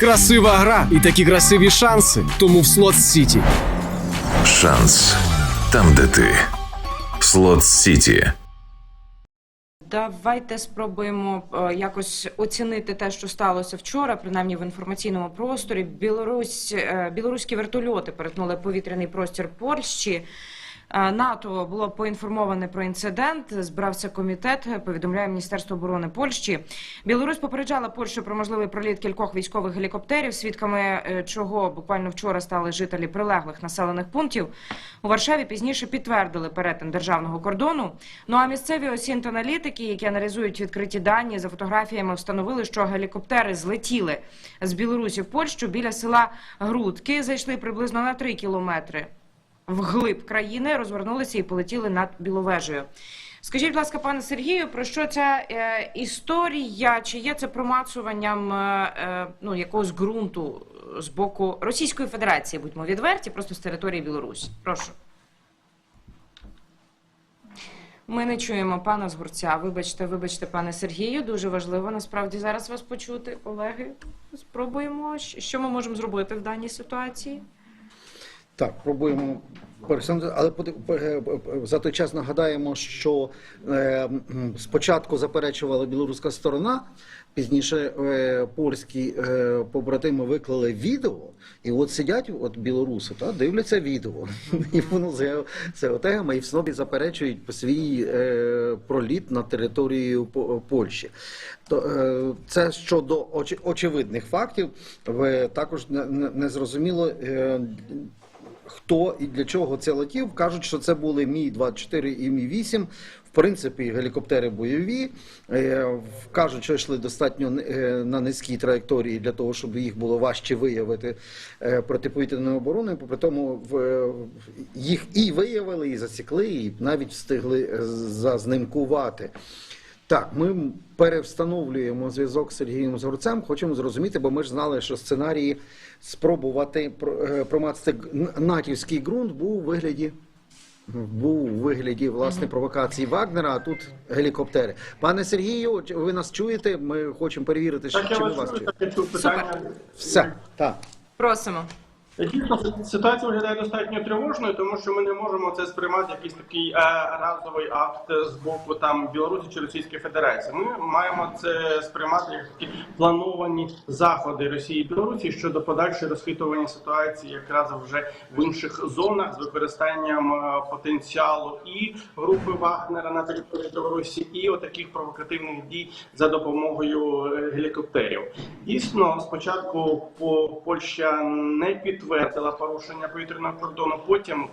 Красива гра і такі красиві шанси. Тому в слот Сіті. Шанс там, де ти. Слот Сіті. Давайте спробуємо е, якось оцінити те, що сталося вчора, принаймні в інформаційному просторі. Білорусь, е, білоруські вертольоти перетнули повітряний простір Польщі. Е, НАТО було поінформоване про інцидент. Збирався комітет. Повідомляє Міністерство оборони Польщі. Білорусь попереджала Польщу про можливий проліт кількох військових гелікоптерів, свідками е, чого буквально вчора стали жителі прилеглих населених пунктів. У Варшаві пізніше підтвердили перетин державного кордону. Ну а місцеві осінт-аналітики, які аналізують відкриті дані за фотографіями, встановили, що гелікоптери злетіли з Білорусі в Польщу біля села Грудки. Зайшли приблизно на 3 кілометри вглиб країни, розвернулися і полетіли над Біловежею. Скажіть, будь ласка, пане Сергію, про що ця е, історія? Чи є це промацуванням е, е, ну, якогось ґрунту з боку Російської Федерації, будьмо відверті, просто з території Білорусі? Прошу. Ми не чуємо пана Згурця. Вибачте, вибачте, пане Сергію. Дуже важливо насправді зараз вас почути, колеги. Спробуємо, що ми можемо зробити в даній ситуації. Так, пробуємо але поди- е, е, за той час нагадаємо, що е, спочатку заперечувала білоруська сторона, пізніше польські побратими виклали відео, і от сидять от білоруси, та дивляться відео, і воно з це тегами, і в снобі заперечують свій проліт на територію Польщі. То це щодо очевидних фактів, також не, хто і для чого це летів. Кажуть, що це були Мі 24 і Мі 8 В принципі, гелікоптери бойові. Е, Кажуть, що йшли достатньо е, на низькій траєкторії для того, щоб їх було важче виявити е, протиповітряною обороною. Попри тому, їх і виявили, і засікли, і навіть встигли зазнимкувати. Так, ми перевстановлюємо зв'язок з Сергієм Згорцем. Хочемо зрозуміти, бо ми ж знали, що сценарії спробувати про- е, промацати натівський ґрунт був у вигляді. Був у вигляді власне провокації Вагнера, а тут гелікоптери. Пане Сергію, ви нас чуєте? Ми хочемо перевірити, я чи ми вас питання. Все, так. Просимо. Дійсно, ситуація виглядає достатньо тривожною, тому що ми не можемо це сприймати якийсь такий е, разовий акт з боку там Білорусі чи Російської Федерації. Ми маємо це сприймати як такі плановані заходи Росії і Білорусі щодо подальшої розхитування ситуації, якраз вже в інших зонах з використанням е, потенціалу і групи Вагнера на території Білорусі, і отаких провокативних дій за допомогою е, гелікоптерів. Дійсно, спочатку по Польща не підтвердила порушення повітряного кордону. Потім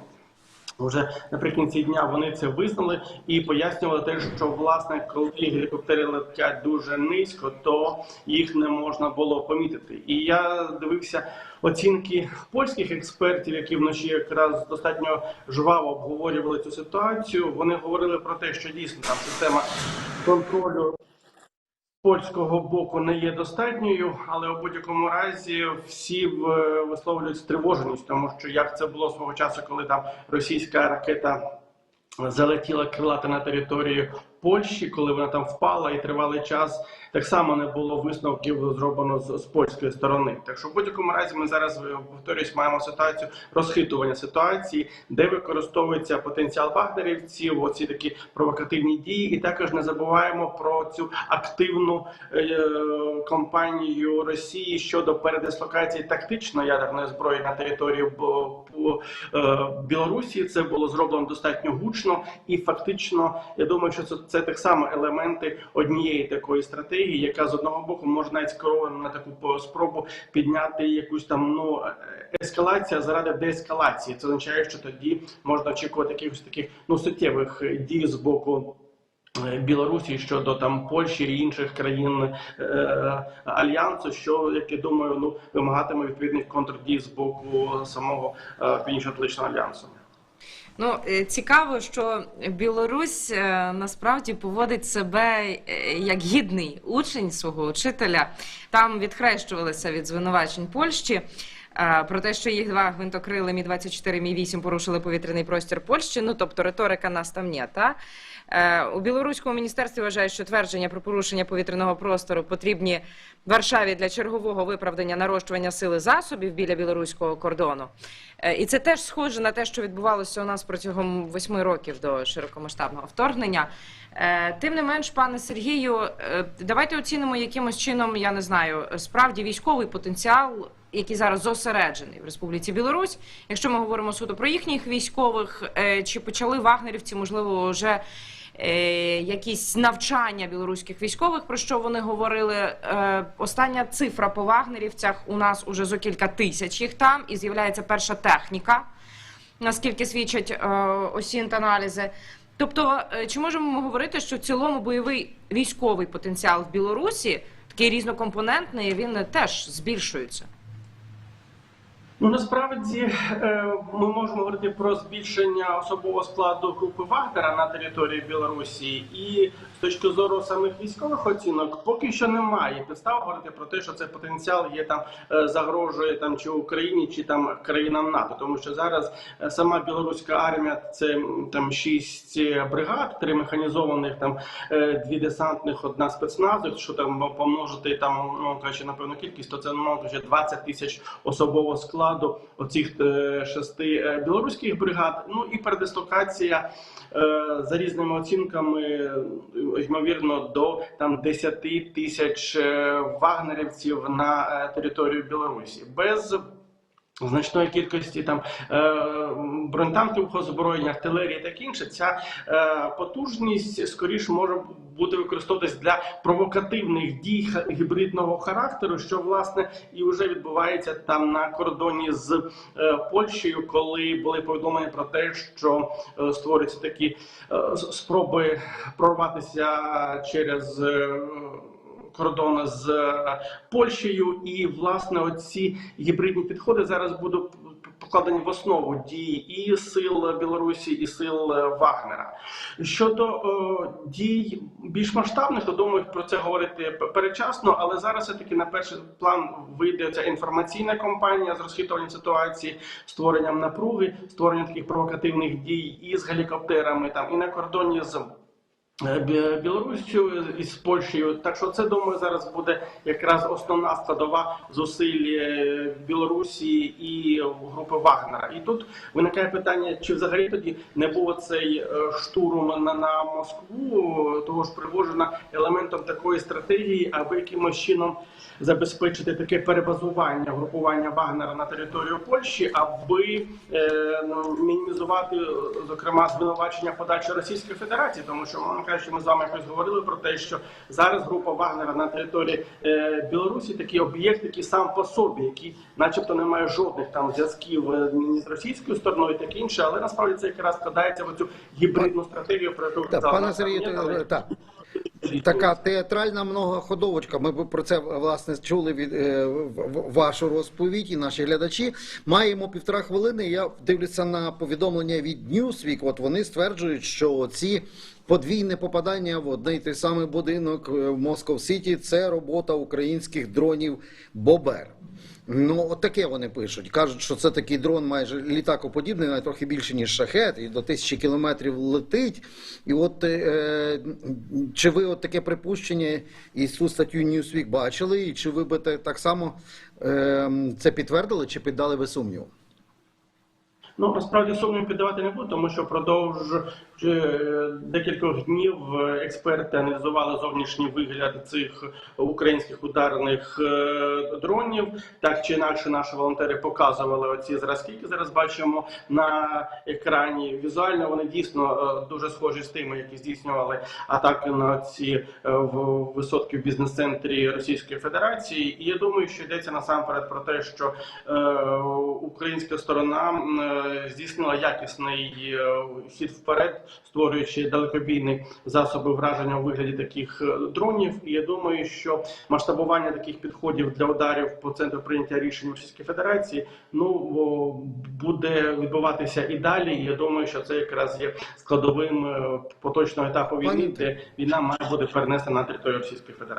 вже наприкінці дня вони це визнали і пояснювали те, що власне, коли гелікоптери летять дуже низько, то їх не можна було помітити. І я дивився оцінки польських експертів, які вночі якраз достатньо жваво обговорювали цю ситуацію. Вони говорили про те, що дійсно там система контролю польського боку не є достатньою, але у будь-якому разі всі в- висловлюють стривоженість, тому що як це було свого часу, коли там російська ракета залетіла крилата на територію Польщі, коли вона там впала і тривалий час, так само не було висновків зроблено з, з польської сторони. Так що в будь-якому разі ми зараз е, повторюсь, маємо ситуацію розхитування ситуації, де використовується потенціал вагнерівців, оці такі провокативні дії, і також не забуваємо про цю активну е, кампанію Росії щодо передислокації тактичної ядерної зброї на територію Бо- по, е, Білорусі. Це було зроблено достатньо гучно, і фактично я думаю, що це, це так само елементи однієї такої стратегії, яка з одного боку може навіть скерована на таку спробу підняти якусь там ну е, ескалація заради деескалації. Це означає, що тоді можна очікувати якихось таких ну суттєвих дій з боку. е, Білорусі щодо там Польщі і інших країн е, альянсу, що як я думаю, ну вимагатиме відповідних контрдій з боку самого е, північно-атлантичного альянсу. Ну е, цікаво, що Білорусь е, насправді поводить себе е, як гідний учень свого учителя. Там відхрещувалися від звинувачень Польщі. Про те, що їх два гвинтокрили Мі 24 Мі 8 порушили повітряний простір Польщі. Ну тобто риторика нас там не, та Е, у білоруському міністерстві вважають, що твердження про порушення повітряного простору потрібні Варшаві для чергового виправдання нарощування сили засобів біля білоруського кордону. Е, І це теж схоже на те, що відбувалося у нас протягом восьми років до широкомасштабного вторгнення. Е, Тим не менш, пане Сергію, давайте оцінимо якимось чином, я не знаю, справді військовий потенціал, який зараз зосереджений в Республіці Білорусь. Якщо ми говоримо суто про їхніх військових, е, чи почали вагнерівці, можливо, вже е, якісь навчання білоруських військових, про що вони говорили. Е, остання цифра по вагнерівцях у нас уже зо кілька тисяч їх там, і з'являється перша техніка, наскільки свідчать осінт-аналізи. Тобто, чи можемо ми говорити, що в цілому бойовий військовий потенціал в Білорусі такий різнокомпонентний, він теж збільшується? Ну насправді е, ми можемо говорити про збільшення особового складу групи Вагнера на території Білорусі, і з точки зору самих військових оцінок, поки що немає підстав говорити про те, що цей потенціал є там е, загрожує там чи Україні, чи там країнам НАТО, тому що зараз е, сама білоруська армія це там шість е, бригад, три механізованих, там дві десантних, одна спецназу. Що там помножити там, ну кажучи, напевно, кількість, то це ну вже 20 тисяч особового складу оцих шести білоруських бригад. Ну і передислокація за різними оцінками, ймовірно, до там 10 тисяч е, вагнерівців на е, територію Білорусі без. Значної кількості там е, бронетанкового озброєння, артилерії, таке інше, ця е, потужність скоріше може бути використовуватись для провокативних дій гібридного характеру, що власне і вже відбувається там на кордоні з е, Польщею, коли були повідомлення про те, що створюються такі спроби прорватися через. Кордону з е, Польщею, і власне оці гібридні підходи зараз будуть покладені в основу дій і сил Білорусі, і сил е, Вагнера. Щодо е, дій більш масштабних, то думаю, про це говорити передчасно, але зараз все таки на перший план вийде ця інформаційна кампанія з розхитування ситуації, створенням напруги, створенням таких провокативних дій і з гелікоптерами, там і на кордоні з. Е, Бі- Білоруссю і Польщею. Так що це думаю зараз буде якраз основна складова зусиль е, Білорусі і групи Вагнера. І тут виникає питання, чи взагалі тоді не було цей е, штурм на, на Москву, того ж привожена елементом такої стратегії, аби якимось чином забезпечити таке перебазування групування Вагнера на територію Польщі, аби е, ну, мінімізувати е, зокрема звинувачення подачі Російської Федерації, тому що мовно кажучи, ми з вами якось говорили про те, що зараз група Вагнера на території е, Білорусі такий об'єкт, який сам по собі, який, начебто, не має жодних там зв'язків е, ні з російською стороною, і таке інше, але насправді це якраз складається в цю гібридну стратегію, про яку ви пане Сергію, так. Така театральна многоходовочка. Ми про це власне чули від е, вашу розповідь і наші глядачі. Маємо півтора хвилини. Я дивлюся на повідомлення від Newsweek. От вони стверджують, що ці подвійне попадання в одний той самий будинок е, в Москов Сіті це робота українських дронів Бобер. Ну, от таке вони пишуть. Кажуть, що це такий дрон майже літакоподібний, навіть трохи більше, ніж шахет, і до тисячі кілометрів летить. І от е, чи ви от таке припущення і цю статтю Newsweek бачили, і чи ви би так само е, це підтвердили, чи піддали ви сумніву? Ну насправді сумнів піддавати не буду, тому що впродовж е, декількох днів е, експерти аналізували зовнішній вигляд цих українських ударних е, дронів. Так чи інакше, наші волонтери показували оці зразки, які зараз бачимо на екрані. Візуально вони дійсно дуже схожі з тими, які здійснювали атаки на ці висотки в бізнес-центрі Російської Федерації. І я думаю, що йдеться насамперед про те, що українська сторона здійснила якісний е, хід вперед, створюючи далекобійні засоби враження у вигляді таких е, дронів. І я думаю, що масштабування таких підходів для ударів по центру прийняття рішень Російської Федерації ну буде відбуватися і далі. І я думаю, що це якраз є складовим е, поточного етапу війни, де війна має бути перенесена на територію Російської Федерації.